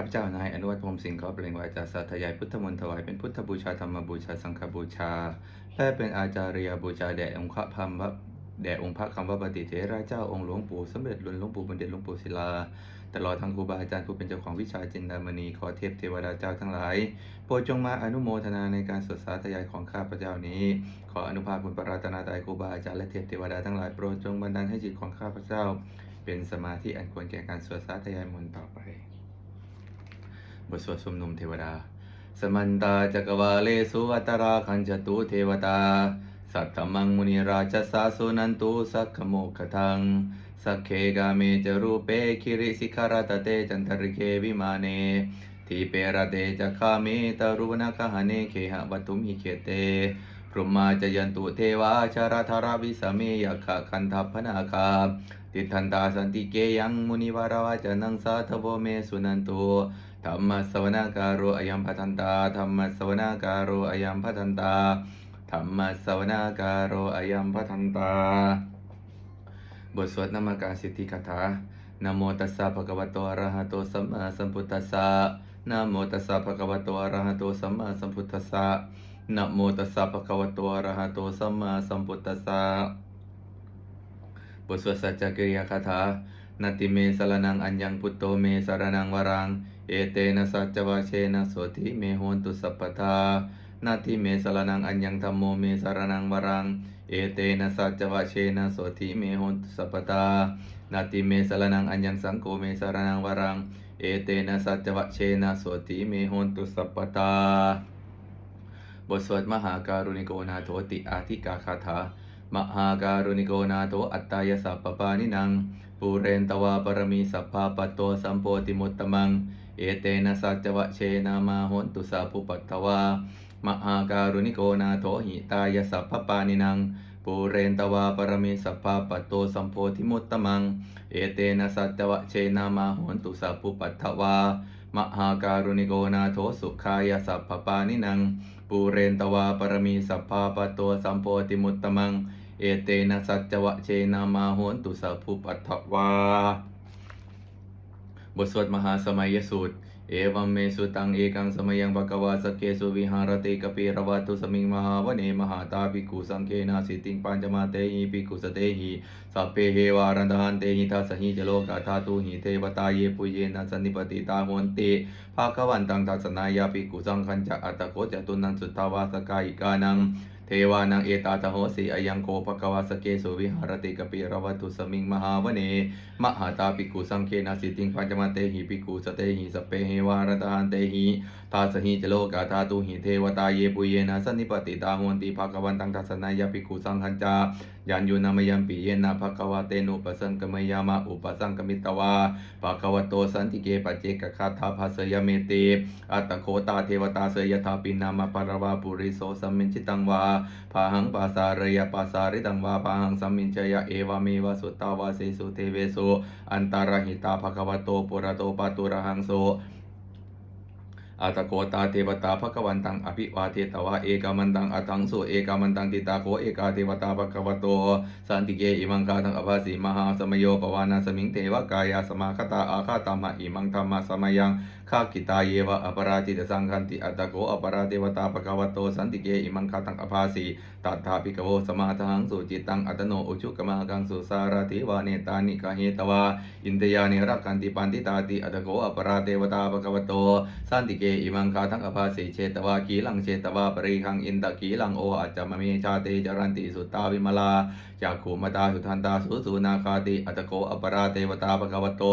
าพเจ้านายอนุวัฒน์พรมสิงห์ขอเปล่งวาจาสาธยายพุทธมนต์ถวายเป็นพุทธบูชาธรรมบูชาสังฆบูชาและเป็นอาจาริยบูชาแด่องค์พระพรหมแด่องค์พระคำว่าปฏิเทระเจ้าองค์หลวงปู่สมเด็จหลวงหลวงปู่บัณฑิตหลวงปู่ศิลา ตลอดทั้งครูบาอาจารย์ผู้เป็นเจ้าของวิชาจินดามณีขอเทพเทวดาเจ้าทั้งหลาย โปรดจงมาอนุโมทนาในการสวดสาธยายของข้าพเจ้านี้ ขออนุภาพบุญปรารถนาใดครูบาอาจารย์และเทพเทวดาทั้งหลายโปรดจงบันดาลให้จิตของข้าพเจ้า เป็นสมาธิอันควรแก่การสวดสาธยายมนต์ต่อไป บทสวดชุมนุมเทวดา สมันตาจักวาเลสุอัตราคันจตุเทวตา สัตตมังมุนิราชสาสุนันตุสักขโมกขทัง สักเคกาเมจรูเปคิริสิขารตเตจันทริเควิมาเนทีเปรเตจักขามิตรุวนาคหเนเคหะวัตุมิเคเตพรหมาจยันตุเทวาชาราธาราวิสเมยขะคันทัพพนาคาติทันตาสันติเกยังมุนิวาราวาจนังสาทโวเมสุนันตุ ธรรมสวนาการโรอยัมพัทันตาธรรมสวนาการโรอยัมพัทันตาธรรมสวนาการโรอยัมพัทันตา บทสวดนามกาสิทธิคาถานโมตัสสะภะคะวะโตอะระหะโตสัมมาสัมพุทธัสสะนะโมตัสสะภะคะวะโตอะระหะโตสัมมาสัมพุทธัสสะนะโมตัสสะภะคะวะโตอะระหะโตสัมมาสัมพุทธัสสะบทสวดสัจจกิริยาคาถานาติเมสรนังอัญญังพุทโตเมสรนังวรัง เอเตนะสัจวาเชนะโสธิเมโหนตุสัพพทานาทิเมสรนังอัญญังธรรมโมเมสรนังวรัง เอเตนะสัจวาเชนะโสธิเมหนตุสัพพทานาติเมสรนังอัญญังสังโฆเมสรนังวรัง เอเตนะสัจวาเชนะโสธิเมหนตุสัพพทาบทสวดมหาการุณิโกนาโถติอาทิกาคาถามหาการุณิโกนาโถอัตตายสัพปปานินังปูเรนตวาปรมีสัพพาปโตสัมโพธิมุตตมัง เอเตนะสัจจวะเชนามาหนตุสาภุปัตตวามหาการุณิโกนาโถหิตายสัพพปานินังปูเรนตวาปรมีสัพพาปตโตสัมโพธิมุตตมัง เอเตนะสัจจวะเชนามาหนตุสาภุปัตตวามหาการุณิโกนาโถสุขายสัพพปานินังปูเรนตวาปรมีสัพพาปตโตสัมโพธิมุตตมัง เอเตนะสัจจวะเชนามาหนตุสัพพุปัตถวา บทสวดมหาสมัยสูตร เอวัมเมสุตังเอกังสมัยังภควาสกเกสุวิหารติกปีรวัตุสมิงมหาวเนมหาตาภิกขุสังเคนาสิติงปัญจมาเตหิภิกขุสเตหิสัพเพเฮวารันดานเตหิทัสหิจโลกาธาตุหิเทวตาเยปุเยนะสันนิปติตาโหนติภาควันตังทัสนายาภิกขุสังคัญจะอัตโกจตุนันสุทธาวาสกายิกานัง เทวานังเอตาตโหสีอยังโกภควาสเกสุวิหารติกปิรวัตุสมิงมหาวเนมหาตาปิกุสังเคนาสิติงปัญจมาเตหิปิกุสเตหิสเปหิวารตานเตหิทาสหิจโลกาธาตุหิเทวตาเยปุเยนะสันนิปติตาหวนติภาควันตังทัสนายาปิกุสังหันจายันยุนามยัมปิเยนะภควาเตนุปสังกมยามาอุปสังกมิตวาภควโตสันติเกปเจกคาถาภาสยเมเตอัตโคตาเทวตาเสยถาปินามาปารวาปุริโสสัมมินชิตังวาพาหังปาสารยปาสาริตังวาพาหังสัมมินจยะเอวาเมวสุตตาวาเสสุเทเวสุอันตารหิตาภควโตปุระโตปาตุระหังโส อาตโกตาเทวตาภควันตังอภิวาเทตวะเอกามันตังอัตังสุเอกามันตังติตาโคเอกาเทวตาภควโตสันติเกอิมังกาทังอภาสีมหาสมโยปวานาสมิงเทวกายาสมาคตาอาคาตามะอิมังธรรมะสมยังข้ากิตาเยวะอปราจิตสังคันติอัตโกอปราเทวตาปะกวโตสันติเกอิมังคาตังอภาสีตัทธาปิกโวสมาทังสุจิตังอัตโนอุชุกมหกังสุสารติวาเนตานิกะเหตวาอินเทยานิรักขันติปันติตาติอัตโกอปราเทวตาปะวโตสันติเกอิมังคาทังอภาสีเชตวากีลังเชตวาปริคังอินตะกีลังโออาจจมเมชาเตจรันติสุตตาวิมลา จากขุมตาสุทันตาสุสุนาคาติอัตโกอปราเทวตาปะกวโต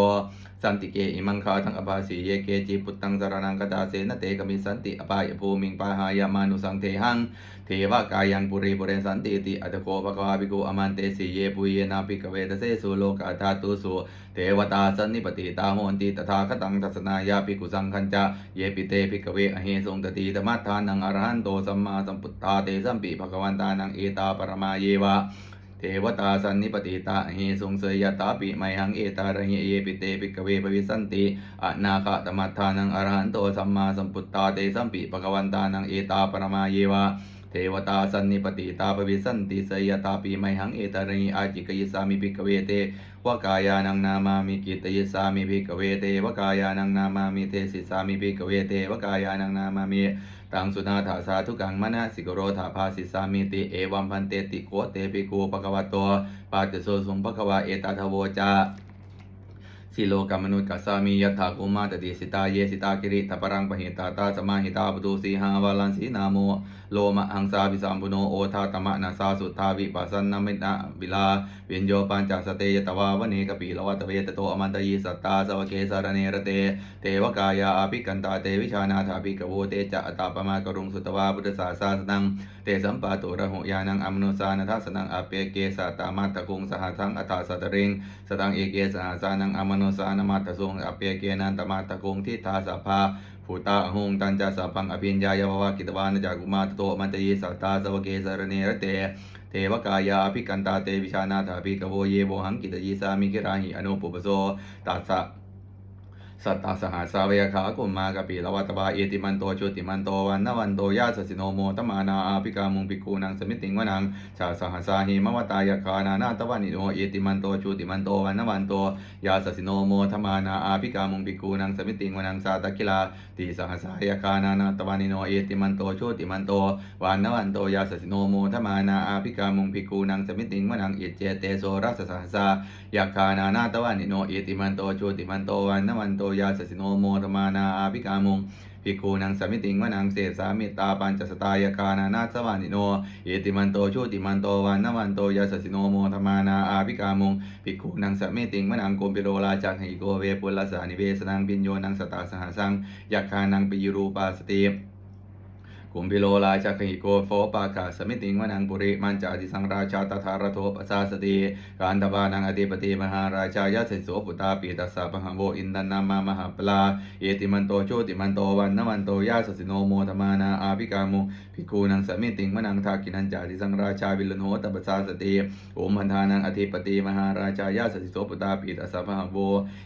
สันติเกอิมังคาทังอภาสีเยเกจิปุตตังสารนังกตาเสนเตกมิสันติอปายภูมิงปาหายามานุสังเทหังเทวกายังปุริปุเรนสันติติอัตโกภควาภิกุอมันเตสีเยปุเยนาภิกเวทเสสุโลกาธาตุสุเทวตาสันนิปติตาโหนติตถาคตังทัสนายาภิกุสังคัญจะเยปิเตภิกเวอเหสงตติธรรมัฏฐานังอรหันโตสัมมาสัมพุทธาเตสัมปิภควันตานังเอตาปรมาเยวะ เทวตาสันนิปติตาเฮสุงเสยยตาปิไมหังเอตาระเยเยปิเตปิกเวปวิสันติอนาคตมัทธานังอรหันโตสัมมาสัมพุทธาเตสัมปิปะกวันตานังเอตาปรมาเยวะเทวตาสันนิปติตาปวิสันติเสยตาปิไมหังเอตารีอาจิกยิสามิปิกเวเต วกายานังนามามิกิตยิสามิภิกเวเตวกายานังนามามิเทสิสามิภิกเวเตวกายานังนามามิตังสุนาถาสาธุกังมนะสิกโรธาภาสิสามิติเอวัมพันเตติโกเตปิโกปะกวะโตปาจโสสุงปะกวะเอตาทโวจา สิโลกามนุษย์กัสสามียัตถากุมาตติสิตาเยสิตากิริตปรังปหิตาตาสมาหิตาปตุสีหาวาลันสีนาโมโลมะหังสาวิสัมปุโนโอทาตมะนาสาสุทธาวิปัสสนามินะวิลาเวียนโยปัญจสเตยตวาวเนกปีลวัตเวตโตอมันตยีสัตตาสวเกสารเนรเต เทวกายาอภิกันตาเตวิชานาถาภิกโวเตจะอตาปมากรุงสุตวาพุทธศาสาสนังเตสัมปาตุระหุยานังอมนุสานัทสนังอเปเกสตามัตตคุงสหัสังอตาสัตริงสตังเอเกสหสานังอมโนสานมัตทรงอเปียเกนันตมาตตะกงทิทาสภาภูตาหงตันจาสัพังอภิญญายภวะกิตวานจากกุมาตโตมันตยีสัตตาสวเกสารเนรเตเทวกายาภิกันตาเตวิชานาถาภิกโวเยโวหังกิตยีสามิกิราหิอนุปุปโสตัสสะ สัตตาสหาสาเวยขากุมมากปีละวัตบาเอติมันโตชุติมันโตวันนวันโตยาสสิโนโมตมานาอาภิกามุงปิกูนังสมิติงวนังชาสหสาหิมวตายาคานานาตวานิโนเอติมันโตชุติมันโตวันนวันโตยาสสิโนโมตมานาอาภิกามุงปิกูนังสมิติงวนังสาตกิลาติสหสายาคานานาตวานิโนเอติมันโตชุติมันโตวันนวันโตยาสสิโนโมตมานาอาภิกามุงปิกูนังสมิติงวนังเอเจเตโสรัสสหสายาคานานาตวานิโนเอติมันโตชุติมันโตวันนวันโตยาสสิโนโมธรรมานาอาภิกามงภิกขุนังสมิติงวนังเสสามิตาปัญจสตายกานานาสวานิโนเอติมันโตชูติมันโตวันนวันโตยาสสิโนโมธรรมานาอาภิกามงภิกขุนังสมิติงวนังโกมปิโรลาจักหิโกเวปุลลสานิเวสนังปิญโยนังสตาสหสังยักขานังปิยรูปาสติ กุมพิโลลาจักหิโกโฟปากาสมิติงวนังปุริมันจาติสังราชาตถารโทปสาสติการตบานังอธิปติมหาราชายาสิโสปุตาปีตัสสะปะหังโวอินทนามามหาปลาเอติมันโตโชติมันโตวันนวันโตยาสสิโนโมธมานาอาภิกามุภิกขุนังสมิติงวนังทากินันจาติสังราชาวิลโนตปสาสติโอมพันธานังอธิปติมหาราชายาสสิโสปุตาปีตัสสะปะหังโว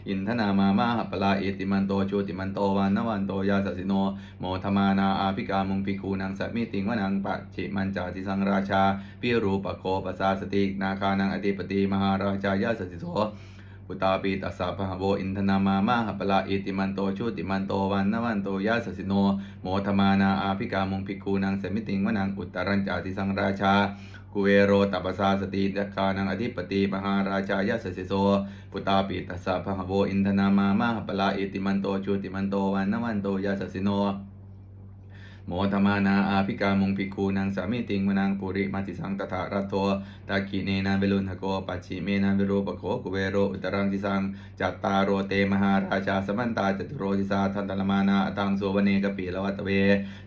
อินทนามามหาปลาเอติมันโตโชติมันโตวันนวันโตยาสสิโนโมธมานาอาภิกามุภิกขุนังสมิติงวนังปัจฉิมันจาติสังราชาปิรูปโกปสาสตินาคานังอธิปติมหาราชายาสสิโสปุตาปีตัสสะพะหะโวอินทนามามาหะปละอิติมันโตชุติมันโตวันนวันโตยาสสิโนโมทมานาอาภิกามุงภิกขุนังสมิติงวนังอุตตรัญจาติสังราชากุเวโรตัปสาสติดักานังอธิปติมหาราชายาสสิโสปุตาปีตัสสะพะหะโวอินทนามามาหะปละอิติมันโตชุติมันโตวันนวันโตยาสสิโน โมธมานาอาภิกามงภิกขุนังสามิติงมนังปุริมาติสังตถารัตโตตากิเนนาเวลุนทโกปัจฉิเมนาเวโรปโคกุเวโรอุตรังติสังจัตตารโรเตมหาราชาสมันตาจตุโรติสาทันตลมานาตังโสวเนกปีละวัตเว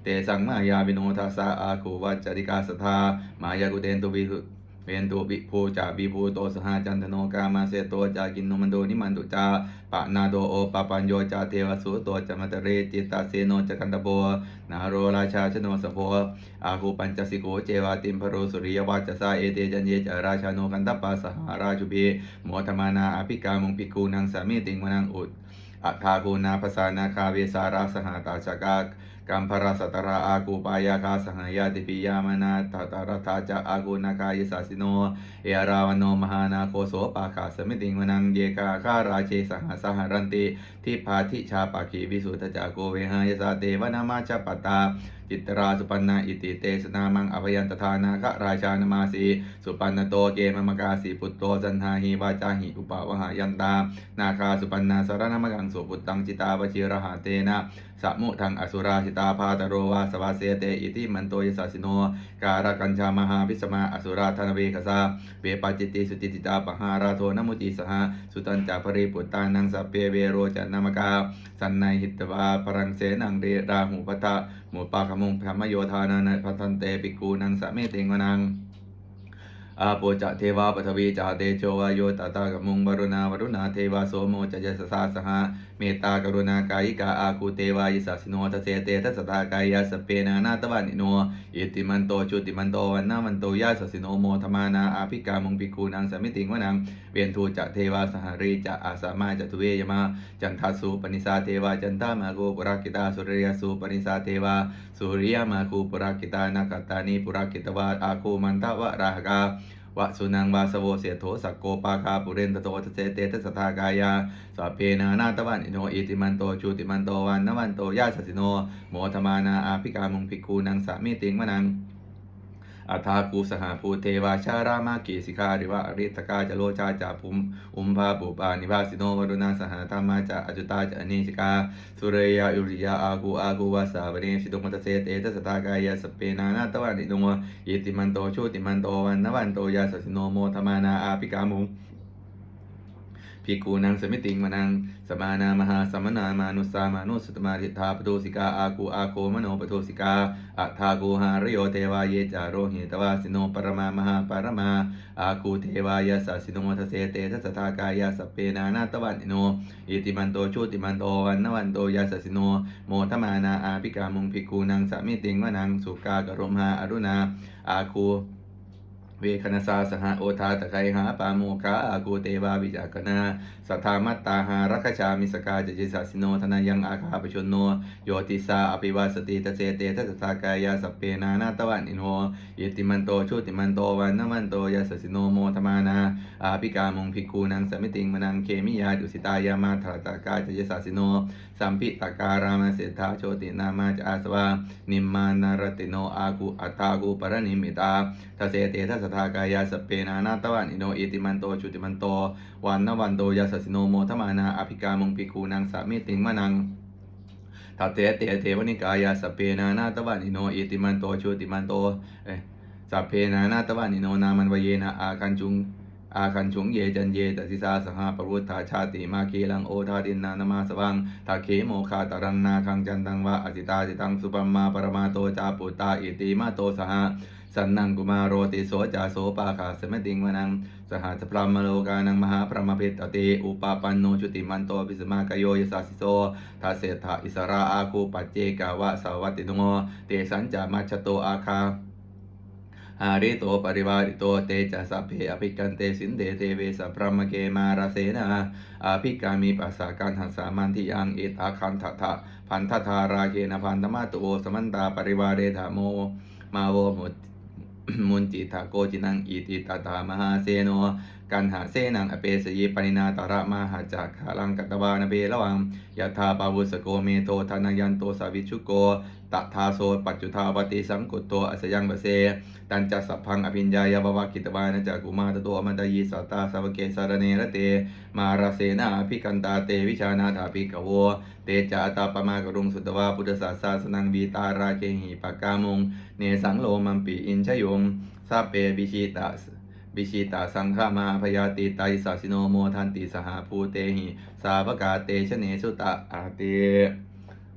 เตสังมายาวิโนทัสสะอาคูวัจจริกาสทามายากุเตนตุวิสุ เวนตุวิภูจาวิภูโตสหจันทโนกามาเสโตจากินโนมันโดนิมันตุจาปะนาโดโอปะปัญโยจาเทวสุโตจมัตเรจิตตาเสโนจกันตโบนาโรราชาชโนสโพอาคูปัญจสิโกเจวาติมพโรสุริยวัจจสาเอเตจันเยจาราชาโนกันตปาสหราชุเบโมธมานาอภิกามงภิกขุนังสามิติงวนังอุดอัคาคูนาภาษานาคาเวสาราสหตาชกา กัมภราสตราอากูปายาคาสหายาติปิยามนาตตารธาจะอากูนาคายสาสิโน เอราวโนมหานาโคโสปาคาสมิติงวนังเยกาคาราเชสหสหรันติทิพาทิชาปาคีวิสุทธจากโกเวหายสาเตวนามาชปตา จิตราสุปันนาอิติเตสนามังอภยันตทานาคะราชานมาสีสุปันนโตเกมมกาสีปุตโตสันหาหิวาจาหิอุปาวหายันตา นาคาสุปันนาสารนมกังสุปุตตังจิตาวชิรหาเตนะสัมมุทังอสุราชิตาพาตโรวาสวาเสเตอิติมันโตยสัสิโน การกัญชามหาพิสมาอสุราธนเวคสาเวปาจิติสุจิติตาปหาราโทนมุติสหสุตันจาภริปุตตานังสัพเพเวโรจนามกาสันในหิตวาปรังเสนังเรราหูปทะหมดปากขมุงพรมโยธานานัพันเตปิกูนังสะเมติงวนังอาโปจะเทวาปทวีจาเตโชวาโยตตากมุงวรุณาวรุณาเทวาโสโมจะยสสาสหะเมตตากรุณากายิกาอาคูเตวายิสัสสิโนทเสเตทัสตากายาสเปนานาตวานิโนอิติมันโตจุติมันโตวันนามันโตยาสัสสิโนโมธมานาอาภิกามงปิกูนังสมิติงวนังเวียนทูจะเทวาสหรีจะอาสามาจะทุเวยมาจันทาสุปนิสาเทวาจันทามาโกปุรากิตาสุริยสุปนิสาเทวาสุริยมาคูปุรากิตานาคตานีปุรากิตวาอาคูมันทวะราหกา วะสุนังวาสโวเสโถสักโกปาคาปุเรนตโตทะเสเตทัสทากายาสัพเพนานาตวันอิโนอิติมันโตจูติมันโตวันนวันโตยาสสิโนโมธมานาอาภิกามุงภิกคูนังสามีติงมะนัง อัฐากูสหาภูเทวาชารามากีสิการิวะอริตกาจโลชาจาภุมอุมภาบุปานิวาสิโนวรุณาสหธรรมาจาอจุตาจาอเนชิกาสุเรยาอุริยาอากูอากูวาสาวเรสิตุมัตเสเตทัสสตากายาสเปนานาตวันิโนอิติมันโตชูติมันโตวันนวันโตยาสสิโนโมธมานาอาภิกามุง ภิกขุนังสมิติงมนังสมานามหาสมนามานุสามานุสตมาทิฏฐาปโตสิกาอาคูอาโคมโนปโทสิกาอัฏฐากูหารโยเทวาเยจาโรหิตวาสิโนปรมามหาปรมาอาคูเทวายาสสิโนทเสเตทัสสทากายาสเพนานาตวันอิโนอิติมันโตชุติมันโตวันนวันโตยาสสิโนโมทมานาอาภิกามุงภิกขุนังสมิติงมนังสุกากรมหาอรุณาอาคู เวคณสาสหโอทาตะไคหาปาโมคาอากูเตวาวิจากนาสัทธามัตตาหารักชามิสกาจจิสัสสิโนธนายังอาคาปชนโน โยติสาอภิวาสติตเสเตทัสสากายาสเปนานาตวันอินโหอิติมันโตชุติมันโตวันนมันโตยาสสิโนโมธมานาอาภิกามงภิกูนังสมิติงมนังเคมิยาดุสิตายามาถาตากาจจิสัสสิโนสัมพิตการามเสถาโชตินามาจอาสวานิมมานารติโนอากุอัตตากุปรนิมิตาทเสเตทัสสทากายาสเปนานาตวันอิโนอิติมันโตชุติมันโตวันนวันโตยาสสิโนโมทมานาอภิกามงภิกูนังสามิติงมนังทัตเตเตเทวนิกายาสเพนานาตวันอิโนอิติมันโตชุติมันโตเอสัพเพนานาตวันอิโนนามันวเยนะอาคันจุงอาคันชุงเยจันเยตสิสาสหาปรุทธาชาติมาเคลังโอทาดินนานามาสวังทาเคโมคาตารังนาคังจันตังวะอสิตาจิตังสุปัมมาปรมาโตจาปุตตาอิติมาโตสหะ สันนังกุมารโรติโสจาโสปาคาสมติงวนัง สหัสพรหมโลกานังมหาพรหมเพตติอุปาปันโนชุติมันโตปิสมากโยยสัสสิโสทาเสถาอิสราอาคูปัจเจกาวะสาวัติโนเตสัญจามัชโตอาคาอาริโตปริวาริโตเตจะสัพเพอภิกันเตสินเดเทเวสัพรหมเกมาราเสนาอาภิกามีปัสสาการหัสสามันทิยังเอตาคันทะทะพันทธาราเกนพันธมาตุโอสมันตาปริวาเรธาโมมาโวมุต มุนจิตาโกจินังอิติตาตามหาเสโน กันหาเสนังอเปสยีปนินาตาระมาหาจากขาลังกัตวานเบระวังยะธาปาวุสโกเมโตธนายันโตสาวิชุโกตทาโสปัจจุทาวติสังกุตโตอัสยังบเซตันจัสสพังอภิญญายาบวะกิตวานจากกุมาตโตอมันตยีสัตตาสวเกสารเนระเต มาราเสนาภิกันตาเตวิชานาถาภิกขโวเตจาตาปมากรุงสุตวาพุทธศาสสนังวีตาราเคหิปากามงเนสังโลมัมปีอินชยงซาเปบิชิตา บิชิตาสังฆามาพยาติไตสัสสิโนโมทันติสหาภูเตหิ สาวกาเตชะเนสุตะอาเต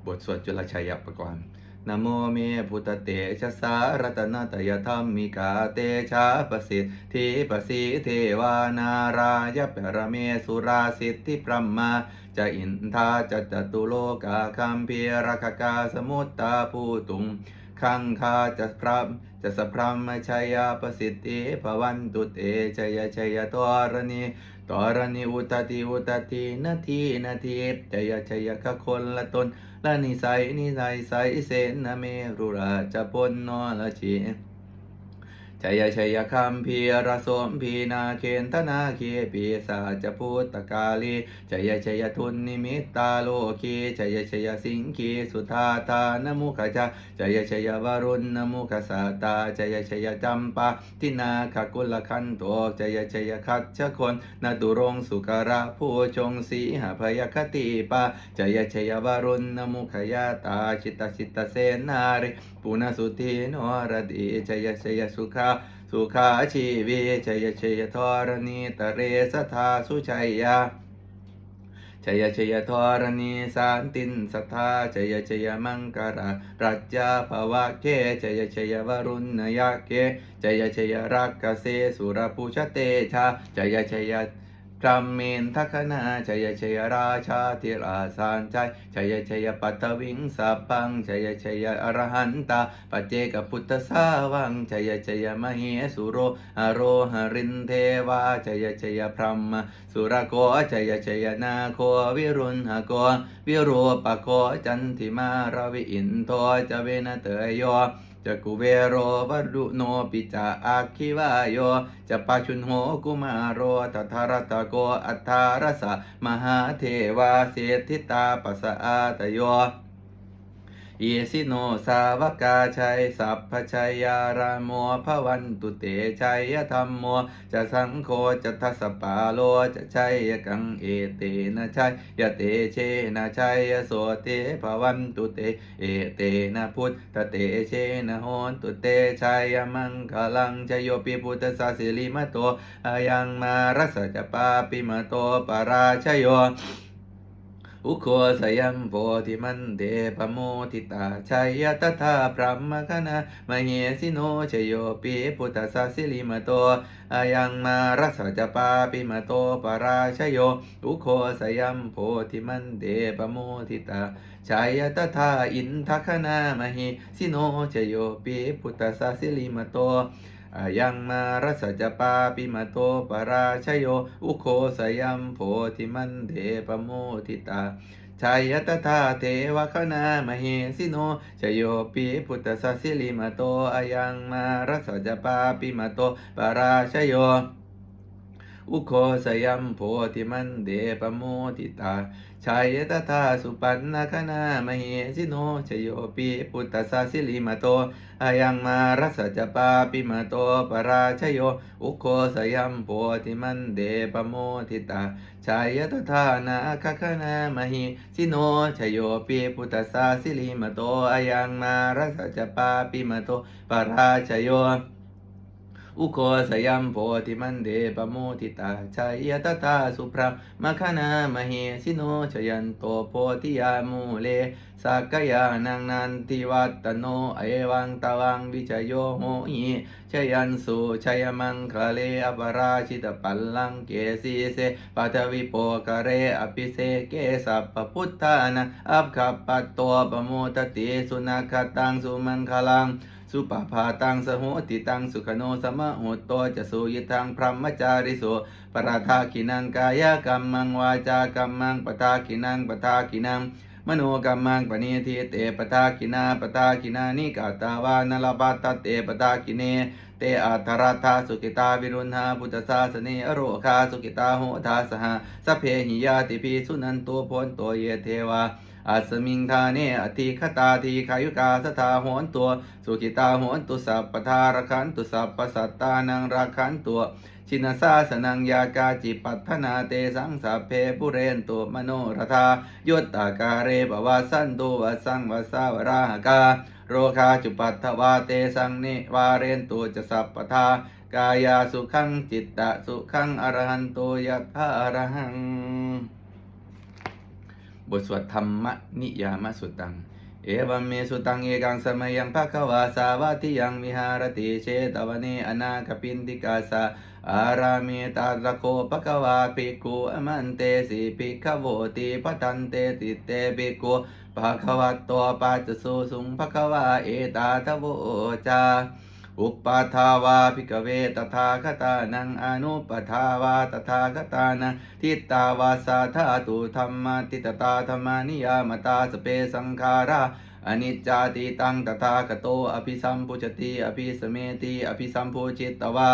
บทสวดจุลชัยประกรณ์นะโมเมพุทธเตชะสารตนาตยธรรมิกาเตชะประสิทธิประสิทธิเทวานารายปรเมสุราสิทธิพรมาจะอินทาจะจตุโลกาคัมเพีรคกาสมุตตาภูตุง ขังคาจะพรมจะสพรหมชัยยาประสิทธิภวันตุเตชัยชัยตรณีตรณีอุตติอุตตินาทีนาทีชัยชัยขะคนละตนละนิสัยนิสัยใสเสนเมรุราจะปนนอละชี ชัยชัยคัมพีรสมพีนาเคนธนาเคปีสาจพุตตกาลีชัยชัยทุนนิมิตตาโลกีชัยชัยสิงคีสุธาตานมุขจาชัยชัยวรุณนมุขสาตาชัยชัยจัมปาทินาคกุลคันโตชัยชัยคัจฉคนนาตุรงสุกระผู้ชงสีหพยคติปาชัยชัยวรุณนมุขยาตาชิตสิตาเสนาริปุณสุธีโนรดีชัยชัยสุขาสุขาชีวีชัยชัยธรณีตเรสธาสุชัยยาชัยชัยธรณีสันตินสัทธาชัยชัยมังกรารัจจาภวะเคชัยชัยวรุณยะเคชัยชัยรักเกเสสุรภูชเตชาชัยชัย พรหมินทัคนาชัยชัยราชาธิราสานใจชัยชัยปัตตวิงสัพพังชัยชัยอรหันตาปเจกพุทธสาวังชัยชัยมเหสุโรอโรหรินเทวาชัยชัยพรหมสุรโกชัยชัยนาโควิรุณหโกวิโรปโกจันทิมารวิอินโทจเวนเตยโย จะกุเวโรวัลุโนปิจาอาคิวายโยจะปาชุนโหกุมารโรตัทารตะโกอัทธารสะมหาเทวาเศรษฐิตาปัสสะอาตโย อิสิโนสาวกาชัยสัพพชัยยารามโมภวันตุเตชัยธรรมโมจะสังโฆจะทัสปาโลจะชัยกังเอเตนะชัยยะเตเชนะชัยโสเตภวันตุเตเอเตนะพุทธเตเชนะโหนตุเตชัยมังคลังชยโยปิพุทธสาสิลิมโตอายังมารัสสะจะปาปิมโตปราชโย อุโคสยัมโพธิมันเดปโมทิตาชัยตถาพระมคณามเหสิโนชโยปิพุทธสสิลิมโตอายังมารัสจปาปิมโตปราชโย อุโคสยัมโพธิมันเดปโมทิตาชัยตถาอินทคณามเหสิโนชโยปิพุทธสสิลิมโต ยังมารัสสะจปาปิมาโตปราชโย อุโคสยัมโพธิมันเดปโมทิตาชัยตถาเทวคณามเหสิโนชโยปิพุทธสสิลิมาโตอายังมารัสสะจปาปิมาโตปราชโย อุโคสยัมโพธิมันเดปโมทิตาชัยตถาสุปันนาคณามเหสิโนชโยปิพุทธสสิลิมาโตอายังมารัสจปาปิมาโตปราชโย อุโคสยัมโพธิมันเดปโมทิตาชายตถานาคคณามหิสิโนชโยปิพุทธสาสิลิมาโตอายังมารัสจปาปิมาโตปราชโย อุโคสยัมโพธิมันเดปโมทิตาชัยตตาสุพระมคณามเหสิโนชยันโตโพธิยามูเลสักกยานังนันติวัตโนเอวังตวังวิจโยโหหิชยันสุชยมังคะเลอปราชิตปัลลังเกสีเสปัทวิโปกะเรอภิเสเกสัพพุทธานะอัปขัปปัตโตปโมตติสุนัขตังสุมังคลัง สุปภาตังสโหติตังสุขโนสมะโหตโตจะสุยิตังพรหมจาริโสปราทากินังกายกรรมังวาจากรรมังปทากินังปทากินังมโนกรรมังปณิทิเตปทากินาปทากินานิกาตาวานลบาตเตปทากิเนเตอัทรัตาสุกิตาวิรุณหาพุทธศาสเนอโรคาสุกิตาโหทาสหสพเพหิยาติพีสุนันโตพนโตเยเทวา อัสมิงทาเนอธิคตาทีขายุกาสทาโหนตัว สุขิตาโหนตุสัพปทารคันตุสัพปสัตตานังราคันตัว ชินสาสนังยากาจิปัฏนาเตสังสัพเพปุเรนตุมโนรธายุตตาการเรปวาสันตุวสังวสาวราหกาโรคาจุปัตถวาเตสังนิวาเรนตุจะสัพปทากายาสุขังจิตตะสุขังอรหันโตยัตถาอรหัง บทสวดธรรมนิยามสุตัง เอวัมเมสุตังเอกังสมัยยังภะคะวาสาวาทิยังวิหารติเชตวเนอนาคปินติกาสาอารามิตาระโคภะคะวาภิกขุอมันเตสิภิกขโวติปตันเตติเตภิกขุภะคะวะโตปัจจสุสุงภะคะวาเอตาทโวจา อุปปาทาวาภิกเวตถาคตานังอนุปทาวาตถาคตานังทิตตาวาสาธาตุธรรมติตตาธรรมานิยามตาสเปสังขาราอนิจจาติตังตถาคโตอภิสัมพุชติอภิสเมติอภิสัมพุจิตตวา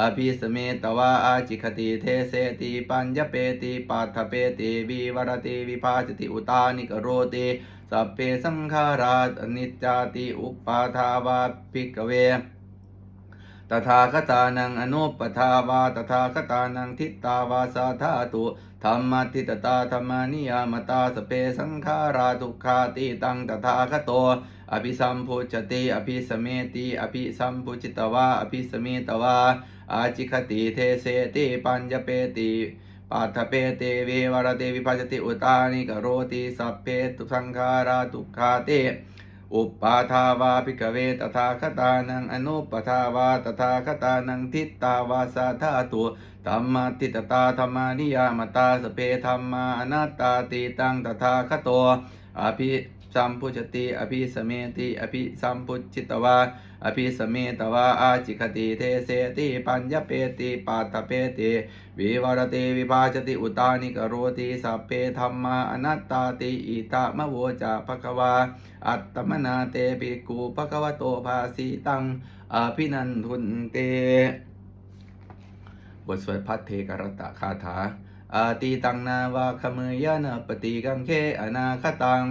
อภิสเมตวาอาจิคติเทเสติปัญญเปติปัฏฐเปติวิวรติวิภาจติอุตานิกโรติสัพเพสังขาราอนิจจาติอุปปาทาวาภิกเว ตถาคตานังอนุปทาวาตถาคตานังทิตตาวาสาธาตุธรรมทิตตาธรรมานิยามตาสเปสังขาราทุกขาติตังตถาคโตอภิสัมพุจติอภิสเมติอภิสัมพุจิตวาอภิสเมตวาอาจิคติเทเสติปัญญเปติปัฏฐเปเตเววรเตวิภัจติอุตานิกโรติสัพเพตุสังขาราทุกขาติ อุปปาทาวาภิกเวตถาคตานังอนุปทาวาตถาคตานังทิตตาวาสาธาตุธรรมติตตาธรรมานิยามตาสเพธรรมาอนัตตาติตังตถาคโตอภิสัมพุชติอภิสเมติอภิสัมพุจิตวา อภิสเมตวาอาจิคติเทเสติปัญญเปติปัตเปติวิวรติวิภาชติอุตานิกโรติสัพเพธรรมาอนัตตาติอิตามะโวจาภควา อัตตมนาเตปิกูภควโตภาสีตังอภินันทุนเต บทสวดพัทเทกรตะคาถา อาตีตังนาวาคเมยานาปฏิกังเคอนาคตัง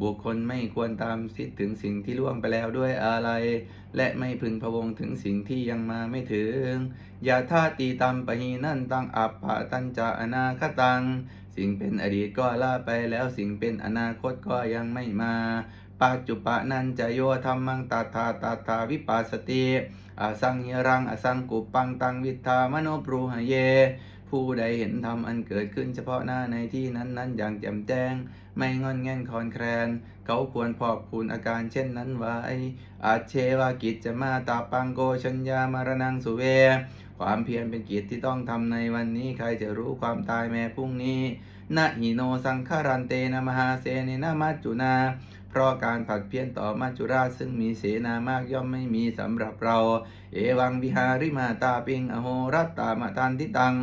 บุคคลไม่ควรตามคิดถึงสิ่งที่ล่วงไปแล้วด้วยอะไร และไม่พึงพะวงถึงสิ่งที่ยังมาไม่ถึงอย่าท่าตีตามปหีนันตังอัปปะตันจะอนาคตัง สิ่งเป็นอดีตก็ลาไปแล้วสิ่งเป็นอนาคตก็ยังไม่มาปัจจุปะนันจะโยธรรมังตาทาตาทาวิปัสสติอสังเฮรังอสังกุปังตังวิทามโนปรูหเย ผู้ใดเห็นธรรมอันเกิดขึ้นเฉพาะหน้าในที่นั้นนั้นๆอย่างแจ่มแจ้ง ไม่งอนแง่นคลอนแคลน เขาควรพอกพูนอาการเช่นนั้นไว้ อาเชวากิจจะมาตาปังโกชัญญามารนังสุเว ความเพียรเป็นกิจที่ต้องทำในวันนี้ใครจะรู้ความตายแม้พรุ่งนี้นะหิโนสังคารันเตนะมหาเสนนะมัจจุนา เพราะการผัดเพี้ยนต่อมัจจุราชซึ่งมีเสนามากย่อมไม่มีสำหรับเรา เอวังวิหาริมาตาปิงอโหรัตตามทันทิตัง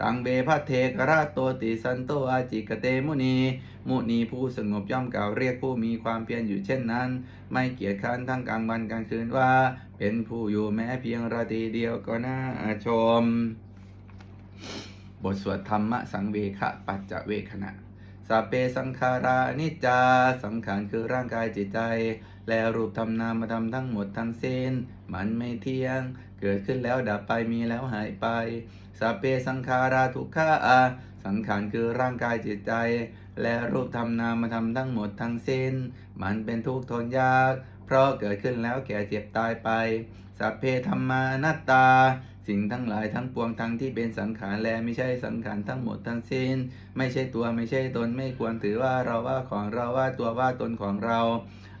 ตังเบพัทเทกราโตติสันโตอาจิกเตมุนี มุนีผู้สงบย่อมกล่าวเรียกผู้มีความเพียรอยู่เช่นนั้น ไม่เกียจค้านทั้งกลางวันกลางคืนว่า เป็นผู้อยู่แม้เพียงราตรีเดียวก็น่าชม บทสวดธรรมสังเวคะปัจจเวคณะสัพเพสังขารานิจจา สังขารคือร่างกายจิตใจ และรูปธรรมนามธรรมทั้งหมดทั้งสิ้น มันไม่เที่ยง เกิดขึ้นแล้วดับไปมีแล้วหายไป สัพเพสังขาราทุกขาอาสังขารคือร่างกายจิตใจ และรูปธรรมนามธรรมทั้งหมดทั้งสิ้น มันเป็นทุกข์ทนยาก เพราะเกิดขึ้นแล้วแก่เจ็บตายไป สัพเพธรรมานัตตา สิ่งทั้งหลายทั้งปวงทั้งที่เป็นสังขารและไม่ใช่สังขารทั้งหมดทั้งสิ้น ไม่ใช่ตัวไม่ใช่ตนไม่ควรถือว่าเราว่าของเราว่าตัวว่าตนของเรา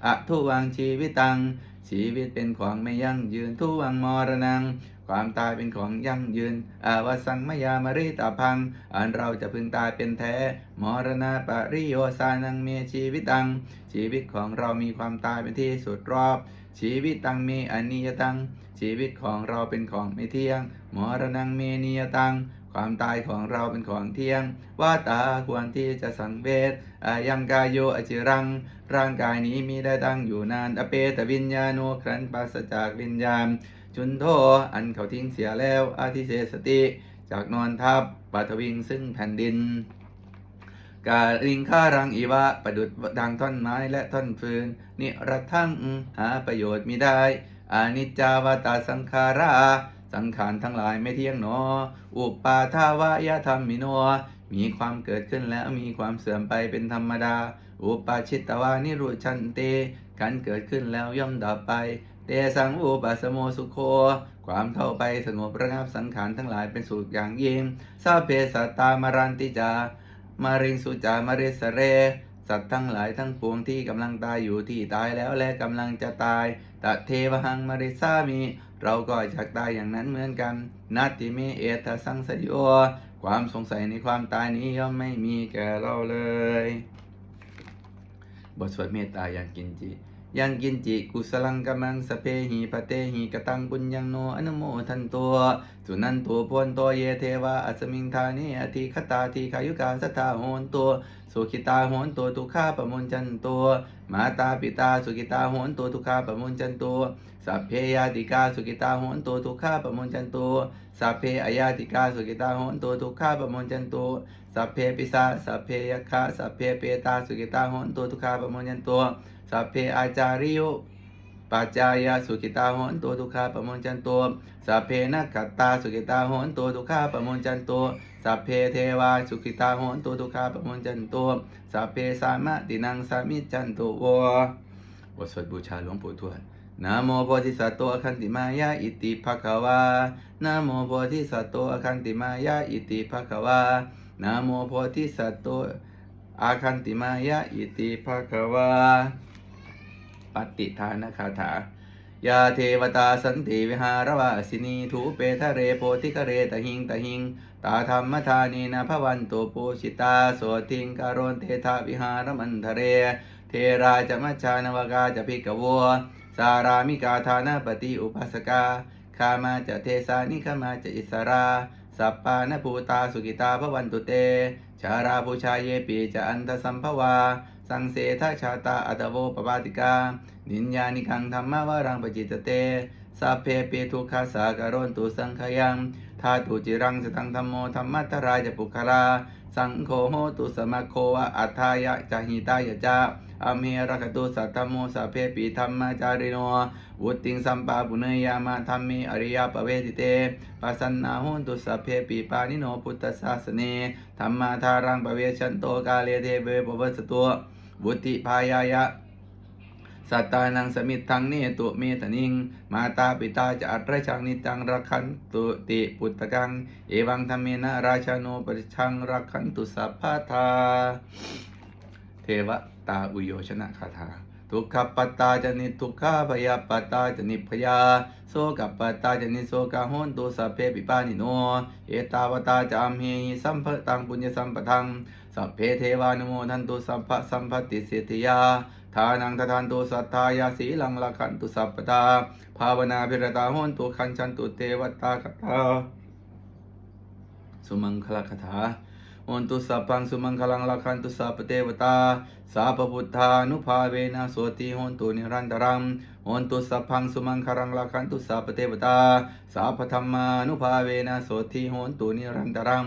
อะทุวังชีวิตัง ชีวิตเป็นของไม่ยั่งยืนทุวังมรณัง ความตายเป็นของยั่งยืนอาวสังมยามริตาพัง อันเราจะพึงตายเป็นแท้ มรณาปริโยสานังเมชีวิตัง ชีวิตของเรามีความตายเป็นที่สุดรอบ ชีวิตตังมีอนิยตัง ชีวิตของเราเป็นของไม่เที่ยง มรณังเมนิยตัง ความตายของเราเป็นของเที่ยง ว่าตาควรที่จะสังเวชอายังกายโยอจิรัง ร่างกายนี้มีได้ตั้งอยู่นานอเปตวิญญาโนครันปราศจากวิญญาณ จุนโทอันเขาทิ้งเสียแล้วอาทิเสสติ จากนอนทับปัทวิงซึ่งแผ่นดินกาลิงค่ารังอีวะประดุดดังท่อนไม้และท่อนฟืน นิรัตทั้งหาประโยชน์มิได้อานิจจาวตาสังขารา สังขารทั้งหลายไม่เที่ยงหนอ อุปปาทาวายธรรมมิโน มีความเกิดขึ้นแล้วมีความเสื่อมไปเป็นธรรมดา อุปาชิตตวานิรุชันเต การเกิดขึ้นแล้วย่อมดับไป เตสังอุปัสโมสุโค ความเข้าไปสงบระงับสังขารทั้งหลายเป็นสุขอย่างยิ่งซาเพสตตามารันติจา มาริงสุจามาริสเรสัตว์ทั้งหลายทั้งปวงที่กำลังตายอยู่ที่ตายแล้วและกำลังจะตายตะเทวหังมาริสามี เราก็จะตายอย่างนั้นเหมือนกันนาติเมเอตสังสยโยความสงสัยในความตายนี้ย่อมไม่มีแก่เราเลย บทสวดเมตตาอย่างกินจิ ยังกินจิกุสลังกมังสเพหีปะเตหีกตังปุญญังโนอนุโมทันตัวสุนันตัวพนตัวเยเทวาอัสมิงทานิอธิคตาทีขายุกาสตาโหนตัวสุขิตาโหนตัวทุกขาปมุนจันตัวมาตาปิตาสุขิตาโหนตัวทุกขาปมุนจันตัวสัพเพยาติกาสุขิตาโหนตัวทุกขาปมุนจันตัวสัพเพอยาติกาสุขิตาโหนตัวทุกขาปมุนจันตัวสัพเพปิสาสัพเพยคาสัพเพเปตาสุขิตาโหนตัวทุกขาปมุนจันตัว สัพเพอาจาริโยปัจจายาสุขิตาโหนตัวทุกขาปะมุนจันตัวสัพเพนักขตาสุขิตาโหนตัวทุกขาปะมุนจันตัวสัพเพเทวาสุขิตาโหนตัวทุกขาปะมุนจันตัวสัพเพสามะตินังสามิจจันตุวบทสวดบูชาหลวงปู่ทวดนะโมโพธิสัตว์โตอคันติมายาอิติภะคะวานะโมโพธิสัตว์โตอคันติมายาอิติภะคะวานะโมโพธิสัตว์โตอาคันติมายะอิติภะคะวา ปฏิทานคาถายาเทวตาสันติวิหารวาสินีทูเปทะเรโพธิกะเรตหิงตหิง ตาธรรมทานีนาภวันตุปูชิตาโสติงการนเทธาวิหารมันทะเร เทราจะมัจจานวกาจะพิกวัวสารามิกาธานาปฏิอุปัสกาคามาจะเทสานิคามาจะอิสราสัปปานภูตาสุกิตาภวันตุเต ชาราภูชายเยปีจะอันทสัมภวา สังเสทชาตาอัตโวปปาติกา นินญานิกังธรรมวารังปจิตเตสัพเพปิทุกขาสาการนตุสังขยังทาตุจิรังสตังธรรมโมธรรมัตรายปุคลาสังโฆโหตุสมะโควะอัฏฐายะจหิตายะจาอเมรกตุสัตตโมสัพเพปิธรรมจาริโนวุติงสัมปาปุเนยามาธรรมิอริยปเวทิเตปัสสนาหุนตุสัพเพปิปานิโนพุทธศาสเนธรรมาทารังปเวชันโตกาเลเทเวปวัสตัว วุติพายายะสัตตานังสมิทังเนตุเมตนิง มาตาปิตาจะอัตรชังนิจังรักขันตุติปุตตะกัง เอวังธรรมนะราชาโนปริชังรักขันตุสัพพะทา เทวตาอุโยชนะคาถา ทุกขปัตตาจะนิทุกขาพยาปัตตาจะนิพยา โสกปัตตาจะนิโสกาโหนตุสัพเพปิปานิโน เอตาวตาจะอัมเหหิสัมภตังปุญญสัมปทัง สัพเพเทวานุโมทันตุสัพพะสัมปติสิทธิยาทานังททานตุสัทธายาสีลังละขันตุสัพพตาภาวนาพิรตาโหนตุขันชันตุเทวตาคตาสุมังคลคาถาโอนตุสัพพังสุมังคลังลักขันตุสัพเทวตาสาปพุทธานุภาเวนะโสติโหนตุนิรันตรังโอนตุสัพพังสุมังคลังลักขันตุสัพเทวตาสาปธรรมานุภาเวนะโสติโหนตุนิรันตรัง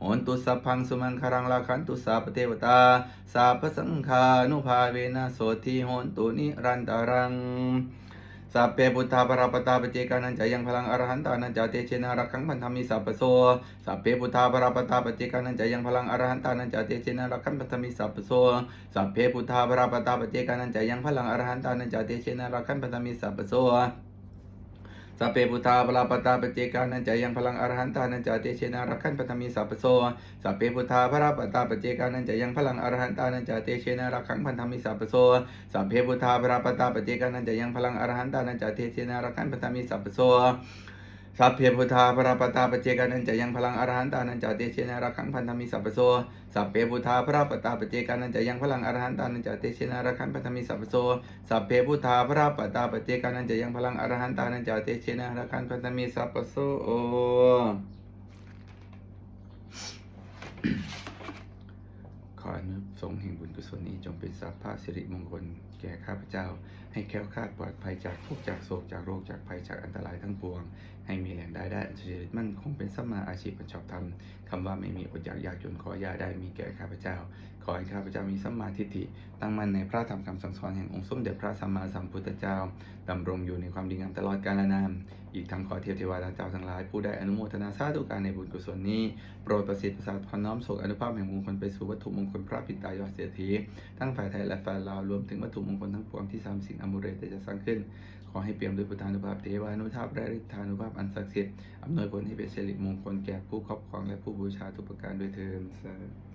โอนตุสัพพังสุมังคลังลักขันตุสัพพเทวตา สาปสังฆานุภาเวนะโสติโหนตุนิรันตารังสัพเพพุทธาปราปตาปเจกานันจายังพลังอรหันตานันจาเตเชนารักขังพันธมิสัพพโสสัพเพพุทธาปราปตาปเจกานันจายังพลังอรหันตานันจาเตเชนารักขังพันธมิสัพพโสสัพเพพุทธาปราปตาปเจกานันจายังพลังอรหันตานันจาเตเชนารักขังพันธมิสัพพโส สัพเพพุทธาปราปตาปเจกานันจายังพลังอรหันตานันจาเตเชนารักขังพันธมิสัพพโสสัพเพพุทธาปราปตาปเจกานันจายังพลังอรหันตานันจาเตเชนารักขังพันธมิสัพพโสสัพเพพุทธาปราปตาปเจกานันจายังพลังอรหันตานันจาเตเชนารักขันปตมิสัพพโส สัพเพพุทธาปราปตาปเจกานันจะยังพลังอรหันตานันจะเตเชนะรักขังพันธมิสัพโสสัพเพพุทธาปราปตาปเจกานันจะยังพลังอรหันตานันจะเตเชนะรักขันพันธมิสัพโสสัพเพพุทธาปราปตาปเจกานันจะยังพลังอรหันตานันจะเตเชนะรักขันพันธมิสัพพโส ขออนุส่งแห่งบุญกุศลนี้จงเป็น สัพพะสิริมงคล แก่ข้าพเจ้า ให้แค้วคาดปลอดภัยจากทุกจากโศกจากโรคจากภัยจากอันตรายทั้งปวง ให้มีแหล่งได้ได้อันสุจริตมั่นคงเป็นสัมมาอาชีพเป็นชอบธรรมคำว่าไม่มีอดอยากยากจนขอยาได้มีแก่ข้าพเจ้า ขอให้ข้าพเจ้ามีสัมมาทิฏฐิ ตั้งมั่นในพระธรรมคำสั่งสอนแห่งองค์สมเด็จพระสัมมาสัมพุทธเจ้าดำรงอยู่ในความดีงามตลอดกาลนาน อีกทั้งขอเทพเทวดาเจ้าทั้งหลาย ผู้ได้อนุโมทนาสาธุการในบุญกุศลนี้ โปรดประสิทธิ์ประสาทพรน้อมส่งอนุภาพแห่งมงคลไปสู่วัตถุมงคลพระปิตายอดเศรษฐีทั้งฝ่ายไทยและฝ่ายลาวรวมถึงวัตถุมงคลทั้งปวงที่สามสิ่งอมุเรตจะสร้างขึ้น ขอให้เปี่ยมด้วยพุทธานุภาพเทวานุภาพและฤทธานุภาพอันศักดิ์สิทธิ์อำนวยผลให้เป็นสิริมงคลแก่ผู้ครอบครองและผู้บูชาทุกประการด้วยเถิดสาธุ